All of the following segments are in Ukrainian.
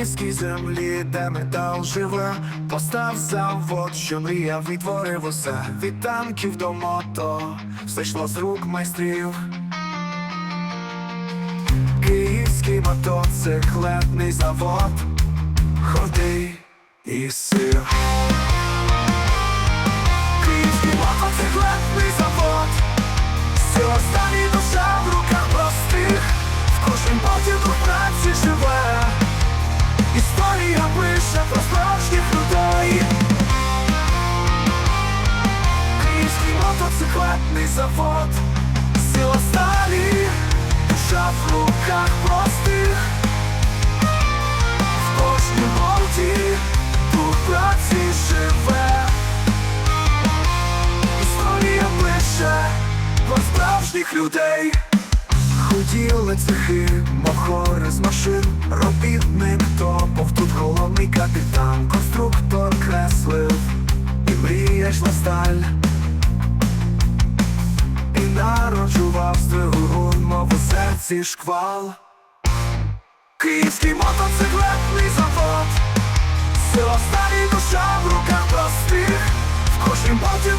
українській землі, де метал живе, постав завод, що мріяв відтворив усе від танків до мото, все йшло з рук майстрів. Київський мотоциклетний завод, ходи і сир. Київський мотоциклетний завод, все останні душа в руках простих, в кожнім поті дух праці живе. Завод, сила сталі, душа в руках простих. В кожній болті дух праці живе. Історія ближче про справжніх людей. хотіла цехи, мов серці шквал. Київський мотоциклетний завод, сила старі душа в руках простих, в кожнім боті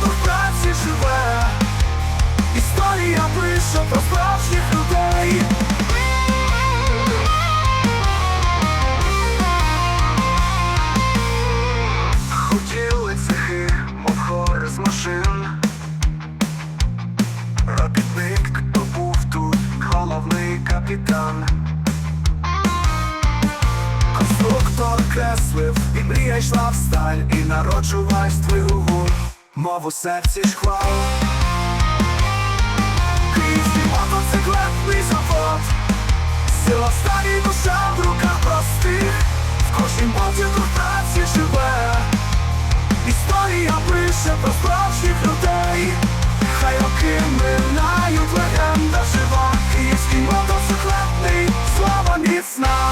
капітан. Конструктор креслив, і мрія йшла в сталь, і народжувась двигугу, мову серці шквал. Київський мотоциклетний завод, сила старі душа в руках простих, в кожній моті тут праці живе, історія пише про справжніх людей, хай окине. snob.